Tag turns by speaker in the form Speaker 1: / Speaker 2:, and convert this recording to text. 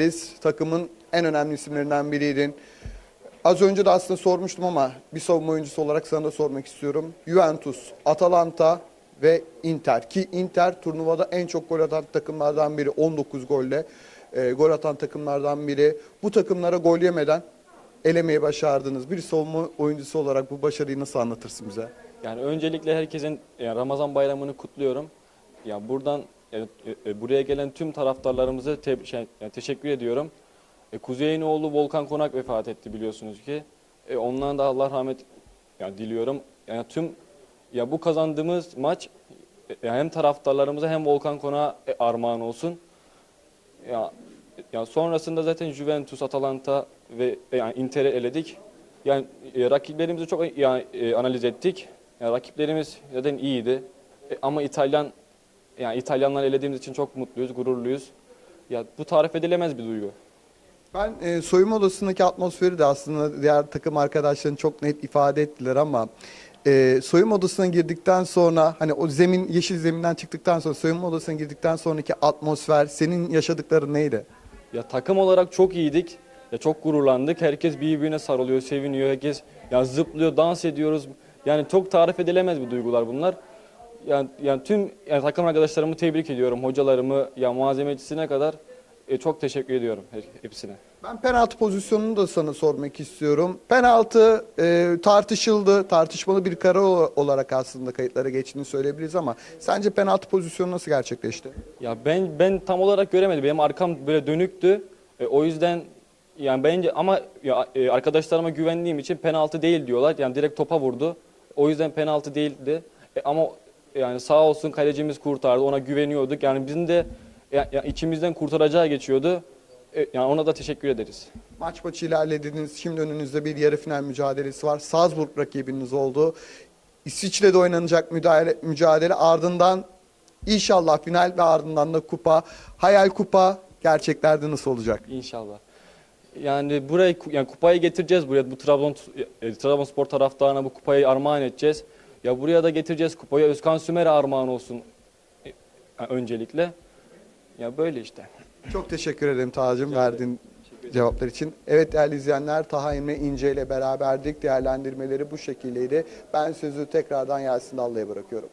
Speaker 1: Biz takımın en önemli isimlerinden biriydin. Az önce de aslında sormuştum ama bir savunma oyuncusu olarak sana da sormak istiyorum. Juventus, Atalanta ve Inter ki Inter turnuvada en çok gol atan takımlardan biri 19 golle e, gol atan takımlardan biri. Bu takımlara gol yemeden elemeyi başardınız. Bir savunma oyuncusu olarak bu başarıyı nasıl anlatırsın bize?
Speaker 2: Yani öncelikle herkesin yani Ramazan bayramını kutluyorum. Ya buradan e, e, buraya gelen tüm taraftarlarımıza te- şey, yani teşekkür ediyorum. E, Kuzey'in oğlu Volkan Konak vefat etti biliyorsunuz ki. E, ondan da Allah rahmet yani diliyorum. Yani tüm ya bu kazandığımız maç e, hem taraftarlarımıza hem Volkan Konak'a e, armağan olsun. Ya ya sonrasında zaten Juventus, Atalanta ve e, yani Inter'i eledik. Yani e, rakiplerimizi çok yani, e, analiz ettik. Yani rakiplerimiz zaten iyiydi. E, ama İtalyan yani İtalyanları elediğimiz için çok mutluyuz, gururluyuz. Ya bu tarif edilemez bir duygu.
Speaker 1: Ben e, soyunma odasındaki atmosferi de aslında diğer takım arkadaşların çok net ifade ettiler ama e, soyunma odasına girdikten sonra hani o zemin yeşil zeminden çıktıktan sonra soyunma odasına girdikten sonraki atmosfer senin yaşadıkların neydi?
Speaker 2: Ya takım olarak çok iyiydik. Ya çok gururlandık. Herkes birbirine sarılıyor, seviniyor. Herkes ya zıplıyor, dans ediyoruz. Yani çok tarif edilemez bir duygular bunlar. Yani, yani tüm yani takım arkadaşlarımı tebrik ediyorum. Hocalarımı, ya malzemecisine kadar e, çok teşekkür ediyorum her, hepsine.
Speaker 1: Ben penaltı pozisyonunu da sana sormak istiyorum. Penaltı e, tartışıldı, tartışmalı bir karar olarak aslında kayıtlara geçtiğini söyleyebiliriz ama sence penaltı pozisyonu nasıl gerçekleşti?
Speaker 2: Ya ben ben tam olarak göremedim. Benim arkam böyle dönüktü. E, o yüzden yani bence ama ya, e, arkadaşlarıma güvendiğim için penaltı değil diyorlar. Yani direkt topa vurdu. O yüzden penaltı değildi. E, ama yani sağ olsun kalecimiz kurtardı. Ona güveniyorduk. Yani bizim de ya, ya içimizden kurtaracağı geçiyordu. E, yani ona da teşekkür ederiz.
Speaker 1: Maç maçı ilerlediniz. Şimdi önünüzde bir yarı final mücadelesi var. Salzburg rakibiniz oldu. İsviçre'de oynanacak müdahale, mücadele ardından inşallah final ve ardından da kupa. Hayal kupa gerçeklerde nasıl olacak?
Speaker 2: İnşallah. Yani burayı yani kupayı getireceğiz buraya. Bu Trabzon e, Trabzonspor taraftarına bu kupayı armağan edeceğiz. Ya buraya da getireceğiz kupayı. Özkan Sümer'e armağan olsun e, öncelikle. Ya böyle işte.
Speaker 1: Çok teşekkür ederim Tacım verdiğin cevaplar için. Evet değerli izleyenler Taha Emre İnce ile beraberdik. Değerlendirmeleri bu şekildeydi. Ben sözü tekrardan Yasin Dallı'ya bırakıyorum.